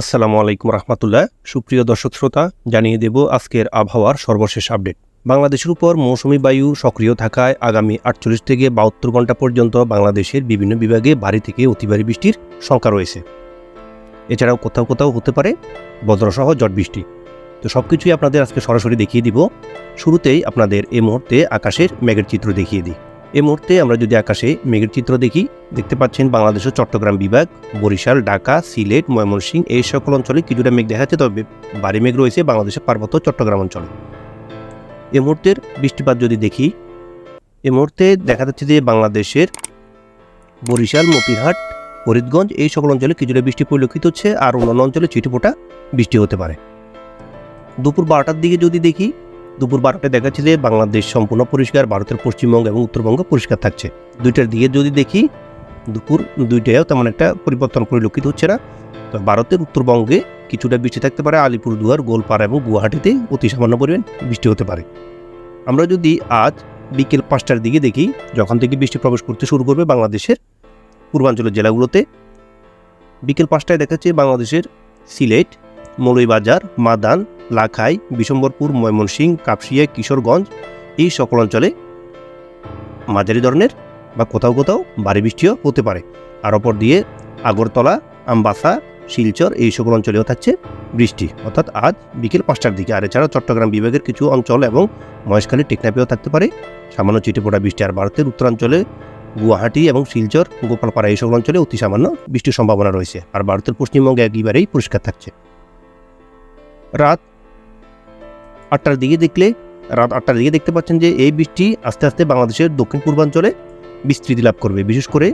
আসসালামু আলাইকুম রহমতুল্লাহ। সুপ্রিয় দর্শক শ্রোতা, জানিয়ে দেব আজকের আবহাওয়ার সর্বশেষ আপডেট। বাংলাদেশের উপর মৌসুমি বায়ু সক্রিয় থাকায় আগামী আটচল্লিশ থেকে বাহাত্তর ঘণ্টা পর্যন্ত বাংলাদেশের বিভিন্ন বিভাগে ভারী থেকে অতি ভারী বৃষ্টির সংখ্যা রয়েছে। এছাড়াও কোথাও কোথাও হতে পারে বজ্রসহ জট বৃষ্টি। তো সব কিছুই আপনাদের আজকে সরাসরি দেখিয়ে দিব। শুরুতেই আপনাদের এই মুহূর্তে আকাশের মেঘের চিত্র দেখিয়ে দিই। এই মুহূর্তে আমরা যদি আকাশে মেঘের চিত্র দেখি, দেখতে পাচ্ছেন বাংলাদেশের চট্টগ্রাম বিভাগ, বরিশাল, ঢাকা, সিলেট ময়মনসিংহ এই সকল অঞ্চলে কিছুটা মেঘ দেখা যাচ্ছে, তবে ভারী মেঘ রয়েছে বাংলাদেশের পার্বত্য চট্টগ্রাম অঞ্চলে। এ মুহূর্তের বৃষ্টিপাত যদি দেখি, এ মুহূর্তে দেখা যাচ্ছে যে বাংলাদেশের বরিশাল, মতিরহাট, ফরিদগঞ্জ এই সকল অঞ্চলে কিছুটা বৃষ্টি পরিলক্ষিত হচ্ছে, আর অন্যান্য অঞ্চলে চিটিপোটা বৃষ্টি হতে পারে। দুপুর বারোটার দিকে যদি দেখি দুপুর বারোটায় দেখা যাচ্ছে যে বাংলাদেশ সম্পূর্ণ পরিষ্কার, ভারতের পশ্চিমবঙ্গ এবং উত্তরবঙ্গ পরিষ্কার থাকছে। দুইটার দিকে যদি দেখি, দুপুর দুইটায়ও তেমন একটা পরিবর্তন পরিলক্ষিত হচ্ছে না। তো ভারতের উত্তরবঙ্গে কিছুটা বৃষ্টি থাকতে পারে। আলিপুরদুয়ার, গোলপাড়া এবং গুয়াহাটিতে অতি সামান্য পরিমাণ বৃষ্টি হতে পারে। আমরা যদি আজ বিকেল পাঁচটার দিকে দেখি, যখন থেকে বৃষ্টি প্রবেশ করতে শুরু করবে বাংলাদেশের পূর্বাঞ্চলের জেলাগুলোতে, বিকেল পাঁচটায় দেখাচ্ছে বাংলাদেশের সিলেট মৌলইবাজার মাদান, লাখাই, বিশম্বরপুর, ময়মনসিংহ, কাপসিয়া, কিশোরগঞ্জ এই সকল অঞ্চলে মাঝারি ধরনের বা কোথাও কোথাও ভারী বৃষ্টিও হতে পারে। আর অপর দিয়ে আগরতলা, আমবাসা, শিলচর এই সকল অঞ্চলেও থাকছে বৃষ্টি। অর্থাৎ আজ বিকেল পাঁচটার দিকে। আর এছাড়া চট্টগ্রাম বিভাগের কিছু অঞ্চল এবং মহেশখালী টেকনাফেও থাকতে পারে। সামান্য চিটেপোটা বৃষ্টি। আর ভারতের উত্তরাঞ্চলে গুয়াহাটি এবং শিলচর, গোপালপাড়া এই সকল অঞ্চলে অতি সামান্য বৃষ্টির সম্ভাবনা রয়েছে। আর ভারতের পশ্চিমবঙ্গে একেবারেই পরিষ্কার থাকছে। রাত আটটার দিকে দেখলে, রাত আটটার দিকে দেখতে পাচ্ছেন যে এই বৃষ্টি আস্তে আস্তে বাংলাদেশের দক্ষিণ পূর্বাঞ্চলে বিস্তৃতি লাভ করবে। বিশেষ করে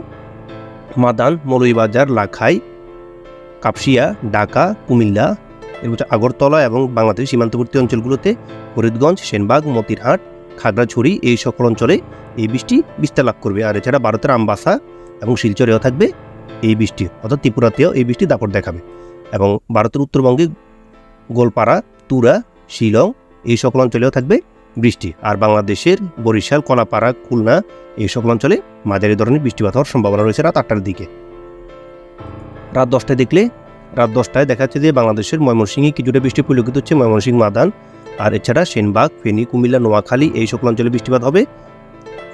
মাদান, মৌলভীবাজার, লাখাই, কাপসিয়া, ঢাকা, কুমিল্লা এর হচ্ছে আগরতলা এবং বাংলাদেশের সীমান্তবর্তী অঞ্চলগুলোতে ফরিদগঞ্জ, সেনবাগ, মতিরহাট, খাগড়াছড়ি এই সকল অঞ্চলে এই বৃষ্টি বিস্তার লাভ করবে। আর এছাড়া ভারতের আমবাসা এবং শিলচরেও থাকবে এই বৃষ্টি, অর্থাৎ ত্রিপুরাতেও এই বৃষ্টি দাপট দেখাবে এবং ভারতের উত্তরবঙ্গে গোলপাড়া, তুরা, শিলং এই সকল অঞ্চলেও থাকবে বৃষ্টি। আর বাংলাদেশের বরিশাল, কলাপাড়া, খুলনা এই সকল অঞ্চলে মাঝারি ধরনের বৃষ্টিপাত হওয়ার সম্ভাবনা রয়েছে রাত আটটার দিকে। রাত দশটায় দেখলে, রাত দশটায় দেখা যাচ্ছে যে বাংলাদেশের ময়মনসিংহে কিছুটা বৃষ্টি পরিলক্ষিত হচ্ছে ময়মনসিংহ, মাদান, আর এছাড়া সেনবাগ, ফেনী, কুমিল্লা, নোয়াখালী এই সকল অঞ্চলে বৃষ্টিপাত হবে।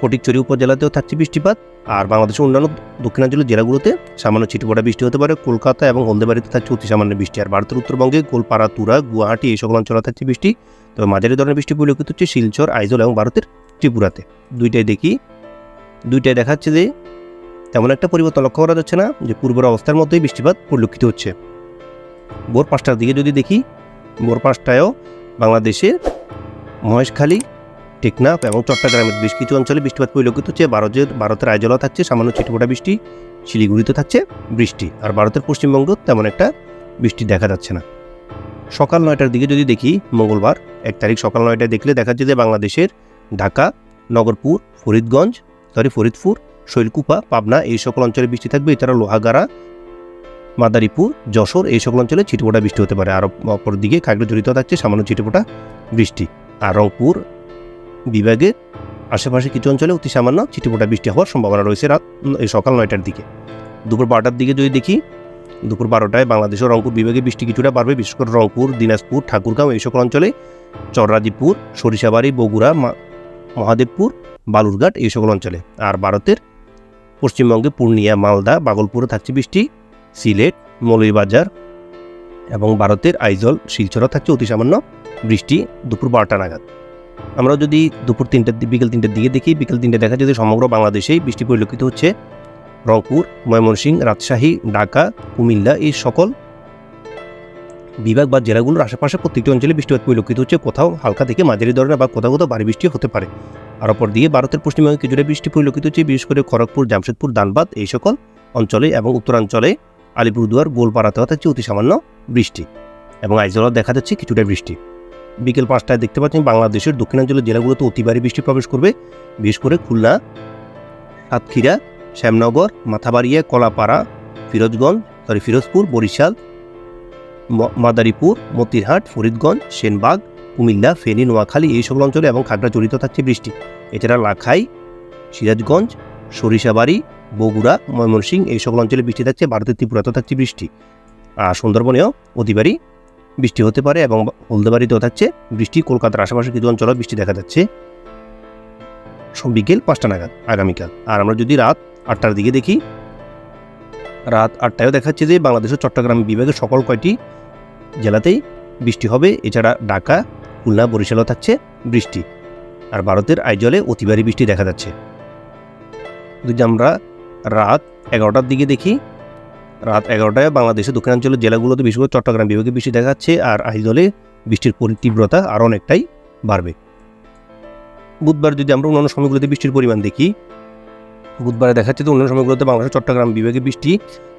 ফটিকচুরি উপজেলাতেও থাকছে বৃষ্টিপাত। আর বাংলাদেশের অন্যান্য দক্ষিণাঞ্চলের জেলাগুলোতে সামান্য ছিটপটা বৃষ্টি হতে পারে। কলকাতা এবং হলদেবাড়িতে থাকছে অতি সামান্য বৃষ্টি। আর ভারতের উত্তরবঙ্গে গোলপাড়া, তুরা, গুয়াহাটি এই সকল অঞ্চলে থাকছে বৃষ্টি। তবে মাঝারি ধরনের বৃষ্টি পরিলক্ষিত হচ্ছে শিলচর, আইজল এবং ভারতের ত্রিপুরাতে। দুইটাই দেখি, দুইটাই দেখাচ্ছে যে তেমন একটা পরিবর্তন লক্ষ্য করা যাচ্ছে না, যে পূর্বের অবস্থার মধ্যেই বৃষ্টিপাত পরিলক্ষিত হচ্ছে। ভোর পাঁচটার দিকে যদি দেখি, ভোর পাঁচটায়ও বাংলাদেশে মহেশখালী টেকনাফ এবং চট্টগ্রামের বেশ কিছু অঞ্চলে বৃষ্টিপাত পরিলক্ষিত হচ্ছে। ভারতের ভারতের আইজলও থাকছে, সামান্য ছিটফোটা বৃষ্টি, শিলিগুড়িতে থাকছে বৃষ্টি। আর ভারতের পশ্চিমবঙ্গ তেমন একটা বৃষ্টি দেখা যাচ্ছে না। সকাল নয়টার দিকে যদি দেখি, মঙ্গলবার, এক তারিখ সকাল নয়টায় দেখলে দেখা যাচ্ছে যে বাংলাদেশের ঢাকা, নগরপুর, ফরিদগঞ্জ সরি ফরিদপুর, শৈলকুপা, পাবনা এই সকল অঞ্চলে বৃষ্টি থাকবে। এছাড়া লোহাগাড়া, মাদারীপুর, যশোর এই সকল অঞ্চলে ছিটেফোঁটা বৃষ্টি হতে পারে। আর অপর দিকে খাগড়াঝড়িতেও থাকছে সামান্য ছিটেফোঁটা বৃষ্টি। আর রংপুর বিভাগের আশেপাশে কিছু অঞ্চলে অতি সামান্য ছিটেফোঁটা বৃষ্টি হওয়ার সম্ভাবনা রয়েছে রাত এই সকাল নয়টার দিকে। দুপুর বারোটার দিকে যদি দেখি, দুপুর বারোটায় বাংলাদেশের রংপুর বিভাগে বৃষ্টি কিছুটা বাড়বে, বিশেষ করে রংপুর, দিনাজপুর, ঠাকুরগাঁও এই সকল অঞ্চলে। চররাজিপুর সরিষাবাড়ি, বগুড়া মহাদেবপুর, বালুরঘাট এই সকল অঞ্চলে। আর ভারতের পশ্চিমবঙ্গে পূর্ণিয়া, মালদা, বাগলপুরে থাকছে বৃষ্টি, সিলেট, মৌলভীবাজার এবং ভারতের আইজল, শিলচরও থাকছে অতি সামান্য বৃষ্টি দুপুর বারোটা নাগাদ। আমরা যদি দুপুর তিনটার বিকেল তিনটার দিকে দেখি, বিকেল তিনটে দেখা যদি সমগ্র বাংলাদেশেই বৃষ্টি পরিলক্ষিত হচ্ছে। রংপুর ময়মনসিংহ রাজশাহী, ঢাকা, কুমিল্লা এই সকল বিভাগ বা জেলাগুলোর আশেপাশে প্রত্যেকটি অঞ্চলে বৃষ্টিপাত পরিলক্ষিত হচ্ছে। কোথাও হালকা থেকে মাঝারি ধরনের বা কোথাও কোথাও ভারী বৃষ্টি হতে পারে। আর অপর দিয়ে ভারতের পশ্চিমবঙ্গে কিছুটা বৃষ্টি পরিলক্ষিত হচ্ছে, বিশেষ করে খড়গপুর, জামশেদপুর দানবাদ এই সকল অঞ্চলে এবং উত্তরাঞ্চলে আলিপুরদুয়ার, গোলপাড়াতেও থাকছে অতি সামান্য বৃষ্টি এবং আইজলও দেখা যাচ্ছে কিছুটা বৃষ্টি। বিকেল পাঁচটায় দেখতে পাচ্ছেন বাংলাদেশের দক্ষিণাঞ্চলের জেলাগুলোতে অতি ভারী বৃষ্টি প্রবেশ করবে। বিশেষ করে খুলনা, সাতক্ষীরা, শ্যামনগর, মাথাবাড়িয়া, কলাপাড়া, ফিরোজগঞ্জ সরি ফিরোজপুর, বরিশাল মাদারীপুর, মতিরহাট, ফরিদগঞ্জ, সেনবাগ, কুমিল্লা, ফেনী, নোয়াখালী এই সকল অঞ্চলে এবং খাগড়াছড়িতে থাকছে বৃষ্টি। এছাড়া লাখাই, সিরাজগঞ্জ, সরিষাবাড়ি, বগুড়া, ময়মনসিংহ এই সকল অঞ্চলে বৃষ্টি থাকছে, ভারতের ত্রিপুরাতেও থাকছে বৃষ্টি। আর সুন্দরবনেও অতিবারই বৃষ্টি হতে পারে এবং হলদেবাড়িতেও থাকছে বৃষ্টি, কলকাতার আশেপাশে কিছু অঞ্চলেও বৃষ্টি দেখা যাচ্ছে। বিকেল পাঁচটা নাগাদ আগামীকাল। আর আমরা যদি রাত আটটার দিকে দেখি, রাত আটটায়ও দেখাচ্ছে যে বাংলাদেশের চট্টগ্রাম বিভাগের সকল কয়টি জেলাতেই বৃষ্টি হবে। এছাড়া ঢাকা, খুলনা, বরিশালও থাকছে বৃষ্টি। আর ভারতের আইজলে অতিবারী বৃষ্টি দেখা যাচ্ছে। যদি আমরা রাত এগারোটার দিকে দেখি রাত এগারোটায় বাংলাদেশের দক্ষিণাঞ্চলের জেলাগুলোতে, বিশেষ করে চট্টগ্রাম বিভাগে বৃষ্টি দেখা যাচ্ছে আর আইজলে বৃষ্টির তীব্রতা আরও অনেকটাই বাড়বে। বুধবার যদি আমরা অন্যান্য সময়গুলোতে বৃষ্টির পরিমাণ দেখি, বুধবারে দেখা যাচ্ছে যে অন্যান্য সময়গুলোতে বাংলাদেশের চট্টগ্রাম বিভাগে বৃষ্টি,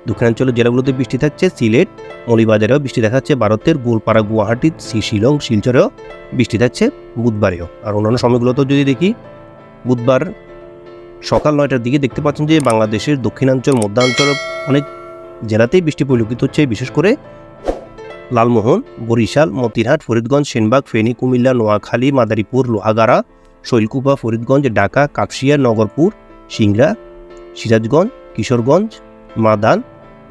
দক্ষিণাঞ্চলের জেলাগুলোতে বৃষ্টি থাকছে, সিলেট, মৌলিবাজারেও বৃষ্টি দেখাচ্ছে, ভারতের গোলপাড়া, গুয়াহাটি শিলং, শিলচরেও বৃষ্টি থাকছে বুধবারেও। আর অন্যান্য সময়গুলোতেও যদি দেখি, বুধবার সকাল নয়টার দিকে দেখতে পাচ্ছেন যে বাংলাদেশের দক্ষিণাঞ্চল, মধ্যাঞ্চল অনেক জেলাতেই বৃষ্টি পরিলক্ষিত হচ্ছে, বিশেষ করে লালমোহন, বরিশাল, মতিরহাট, ফরিদগঞ্জ, সেনবাগ, ফেনী, কুমিল্লা, নোয়াখালী, মাদারীপুর, লোহাগাড়া, শৈলকুপা, ফরিদগঞ্জ, ঢাকা, কাপসিয়া, নগরপুর, সিংড়া, সিরাজগঞ্জ, কিশোরগঞ্জ, মাদান,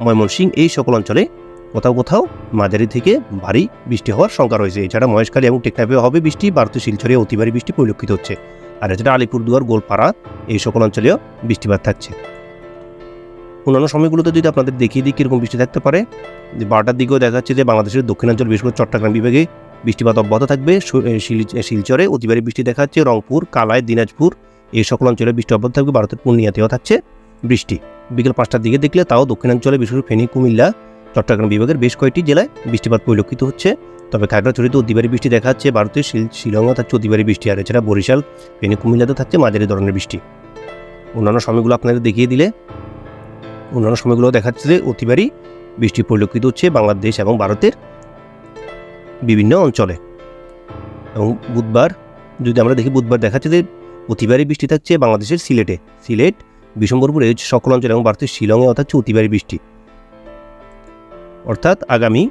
ময়মনসিংহ এই সকল অঞ্চলে কোথাও কোথাও মাঝারি থেকে ভারী বৃষ্টি হওয়ার শঙ্কা রয়েছে। এছাড়া মহেশখালী এবং টেকনাফেও হবে বৃষ্টি ভারতীয় শিলচরে অতি ভারী বৃষ্টি পরিলক্ষিত হচ্ছে। আর এছাড়া আলিপুরদুয়ার, গোলপাড়া এই সকল অঞ্চলেও বৃষ্টিপাত থাকছে। অন্যান্য সময়গুলোতে যদি আপনাদের দেখিয়ে দিই কীরকম বৃষ্টি থাকতে পারে বারোটার দিকেও দেখা যাচ্ছে যে বাংলাদেশের দক্ষিণাঞ্চল বিশেষ করে চট্টগ্রাম বিভাগে বৃষ্টিপাত অব্যাহত থাকবে। শিলচরে অতিবারী বৃষ্টি দেখা যাচ্ছে। রংপুর কালায় দিনাজপুর এই সকল অঞ্চলে বৃষ্টি অব্যাহত থাকবে। ভারতের পূর্ণিয়াতেও থাকছে বৃষ্টি। বিকেল পাঁচটার দিকে দেখলে তাও দক্ষিণাঞ্চলে বিশেষ করে ফেনী, কুমিল্লা, চট্টগ্রাম বিভাগের বেশ কয়েকটি জেলায় বৃষ্টিপাত পরিলক্ষিত হচ্ছে। তবে খাগড়াছড়িতে অতিবারী বৃষ্টি দেখা যাচ্ছে। ভারতের শিল- শিলংও থাকছে অতিবারী বৃষ্টি। আর এছাড়া বরিশাল, ফেনী কুমিল্লাতে থাকছে মাঝারি ধরনের বৃষ্টি। অন্যান্য সময়গুলো আপনাদের দেখিয়ে দিলে অন্যান্য সময়গুলো দেখাচ্ছে যে অতিবারী বৃষ্টি পরিলক্ষিত হচ্ছে বাংলাদেশ এবং ভারতের বিভিন্ন অঞ্চলে। এবং বুধবার, যদি আমরা দেখি, বুধবার দেখাচ্ছে যে অতিবারী বৃষ্টি থাকছে বাংলাদেশের সিলেটে। সিলেট, বিশম্বরপুর সকল অঞ্চলে এবং ভারতের শিলংয়েও থাকছে অতিবারী বৃষ্টি। অর্থাৎ আগামী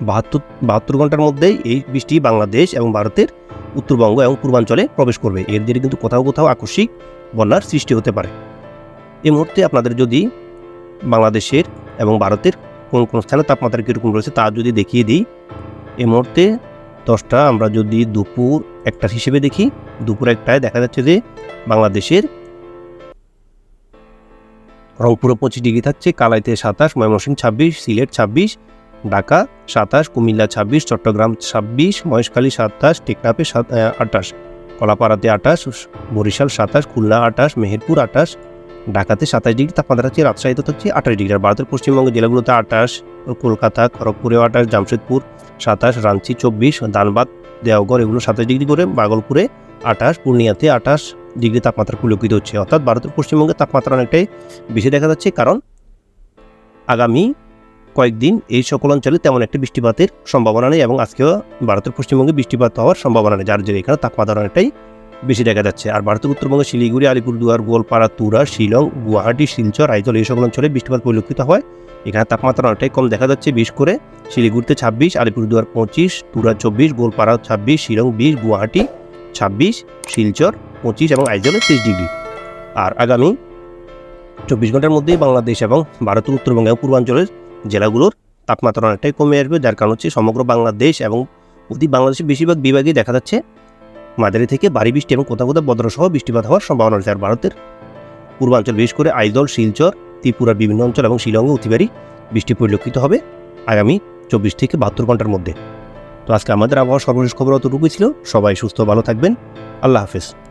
বাহাত্তর বাহাত্তর ঘণ্টার মধ্যেই এই বৃষ্টি বাংলাদেশ এবং ভারতের উত্তরবঙ্গ এবং পূর্বাঞ্চলে প্রবেশ করবে। এর দিয়ে কিন্তু কোথাও কোথাও আকস্মিক বন্যার সৃষ্টি হতে পারে। এই মুহূর্তে আপনাদের যদি বাংলাদেশের এবং ভারতের কোন কোন স্থানে তাপমাত্রা কীরকম রয়েছে তা যদি দেখিয়ে দিই, এই মুহূর্তে দশটা, আমরা যদি দুপুর একটা হিসেবে দেখি, দুপুর একটায় দেখা যাচ্ছে যে বাংলাদেশের রংপুরে পঁচিশ ডিগ্রি থাকছে, কালাইতে সাতাশ, ময়মনসিংহ ছাব্বিশ, সিলেট ছাব্বিশ, ঢাকা সাতাশ, কুমিল্লা ছাব্বিশ, চট্টগ্রাম ছাব্বিশ, মহেশখালী সাতাশ, টেকনাফে আটাশ কলাপাড়াতে আটাশ বরিশাল সাতাশ, খুলনা আটাশ মেহেরপুর আটাশ ঢাকাতে সাতাশ ডিগ্রি তাপমাত্রা থাকছে রাজশাহীতে থাকছে আঠাশ ডিগ্রি। আর ভারতের পশ্চিমবঙ্গের জেলাগুলোতে আটাশ কলকাতা, খড়গপুরেও আটাশ জামশেদপুর সাতাশ রাঞ্চি চব্বিশ, ধানবাদ, দেওঘর, এগুলো সাতাশ ডিগ্রি করে, বাগলপুরে আটাশ পূর্ণিয়াতে আটাশ ডিগ্রি তাপমাত্রা পরিলক্ষিত হচ্ছে। অর্থাৎ ভারতের পশ্চিমবঙ্গের তাপমাত্রা অনেকটাই বেশি দেখা যাচ্ছে, কারণ আগামী কয়েকদিন এই সকল অঞ্চলে তেমন একটা বৃষ্টিপাতের সম্ভাবনা নেই এবং আজকেও ভারতের পশ্চিমবঙ্গে বৃষ্টিপাত হওয়ার সম্ভাবনা নেই, যার জন্য এখানে তাপমাত্রা অনেকটাই বেশি দেখা যাচ্ছে। আর ভারতের উত্তরবঙ্গে, শিলিগুড়ি, আলিপুরদুয়ার, গোয়ালপাড়া, তুরা, শিলং, গুয়াহাটি, শিলচর আইজল এই সকল অঞ্চলে বৃষ্টিপাত পরিলক্ষিত হয়। এখানে তাপমাত্রা অনেকটাই কম দেখা যাচ্ছে বিশ করে শিলিগুড়িতে ছাব্বিশ, আলিপুরদুয়ার পঁচিশ, তুরা চব্বিশ গোলপাড়া ছাব্বিশ, শিলং বিশ, গুয়াহাটি ছাব্বিশ, শিলচর পঁচিশ এবং আইজলে তেইশ ডিগ্রি। আর আগামী চব্বিশ ঘণ্টার মধ্যেই বাংলাদেশ এবং ভারতের উত্তরবঙ্গ এবং পূর্বাঞ্চলের জেলাগুলোর তাপমাত্রা অনেকটাই কমে আসবে, যার কারণ হচ্ছে সমগ্র বাংলাদেশ এবং অতি বাংলাদেশের বেশিরভাগ বিভাগেই দেখা যাচ্ছে মাঝারি থেকে ভারী বৃষ্টি এবং কোথাও কোথাও বদ্রসহ বৃষ্টিপাত হওয়ার সম্ভাবনা রয়েছে আর ভারতের পূর্বাঞ্চল, বিশেষ করে আইজল, শিলচর, ত্রিপুরার বিভিন্ন অঞ্চল এবং শিলংয়ে অতিবারী বৃষ্টি পরিলক্ষিত হবে আগামী চব্বিশ থেকে বাহাত্তর ঘণ্টার মধ্যে। তো আজকে আমাদের আবহাওয়া সর্বশেষ খবর অতটুকুই ছিল। সবাই সুস্থ, ভালো থাকবেন। আল্লাহ হাফেজ।